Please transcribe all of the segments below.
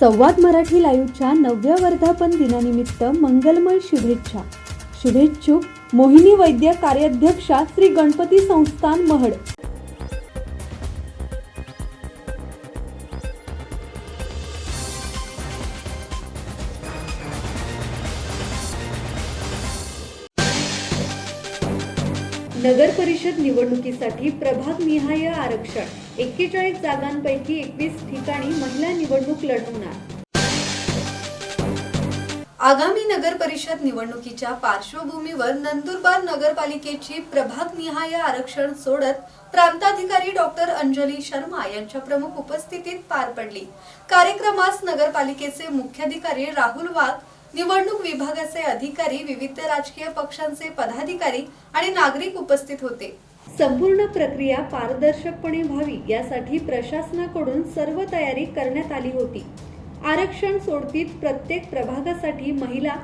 संवाद मराठी लाईव्हच्या नवव्या वर्धापन दिनानिमित्त मंगलमय शुभेच्छा. शुभेच्छुक मोहिनी वैद्य कार्याध्यक्षा श्री गणपती संस्थान महड. नगर परिषद निवडणुकीसाठी प्रभाग निहाय आरक्षण. एक्केचाळीस जागांपैकी एकवीस ठिकाणी महिला निवडणूक लढवणार. आगामी नगर परिषद निवडणुकीच्या पार्श्वभूमीवर नंदुरबार नगरपालिकेची प्रभाग निहाय आरक्षण सोडत प्रांताधिकारी डॉक्टर अंजली शर्मा यांच्या प्रमुख उपस्थितीत पार पडली. कार्यक्रमास नगरपालिकेचे मुख्याधिकारी राहुल वाघ निवडणूक विभागाचे अधिकारी विविध राजकीय पक्षांचे पदाधिकारी आणि नागरिक उपस्थित होते. संपूर्ण प्रक्रिया पारदर्शकपणे व्हावी यासाठी प्रशासनाकडून सर्व तयारी करण्यात आली होती. आरक्षण सोडतीत प्रत्येक प्रभागासाठी महिला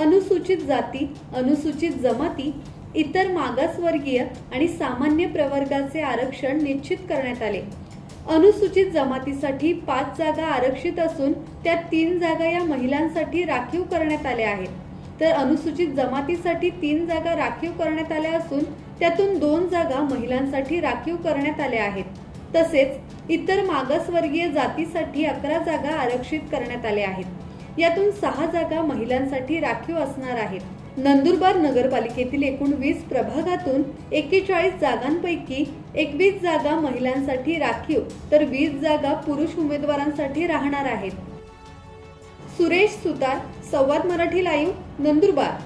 अनुसूचित जाती अनुसूचित जमाती इतर मागासवर्गीय आणि सामान्य प्रवर्गाचे आरक्षण निश्चित करण्यात आले. अनुसूचित जमातीसाठी पाच जागा आरक्षित असून त्यात तीन जागा या महिलांसाठी राखीव करण्यात आल्या आहेत. तर अनुसूचित जमातीसाठी तीन जागा राखीव करण्यात आल्या असून त्यातून दोन जागा महिलांसाठी राखीव करण्यात आल्या आहेत. तसेच इतर मागासवर्गीय जातीसाठी अकरा जागा आरक्षित करण्यात आल्या आहेत. यातून सहा जागा महिलांसाठी राखीव असणार आहेत. नंदुरबार नगरपालिकेतील एकूण वीस प्रभागातून एक्केचाळीस जागांपैकी एकवीस जागा महिलांसाठी राखीव तर वीस जागा पुरुष उमेदवारांसाठी राहणार आहेत. सुरेश सुतार संवाद मराठी लाईव्ह नंदुरबार.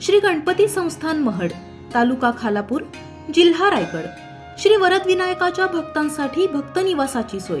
श्री गणपती संस्थान महड तालुका खालापूर जिल्हा रायगड. श्री वरदविनायकाच्या भक्तांसाठी भक्त निवासाची सोय.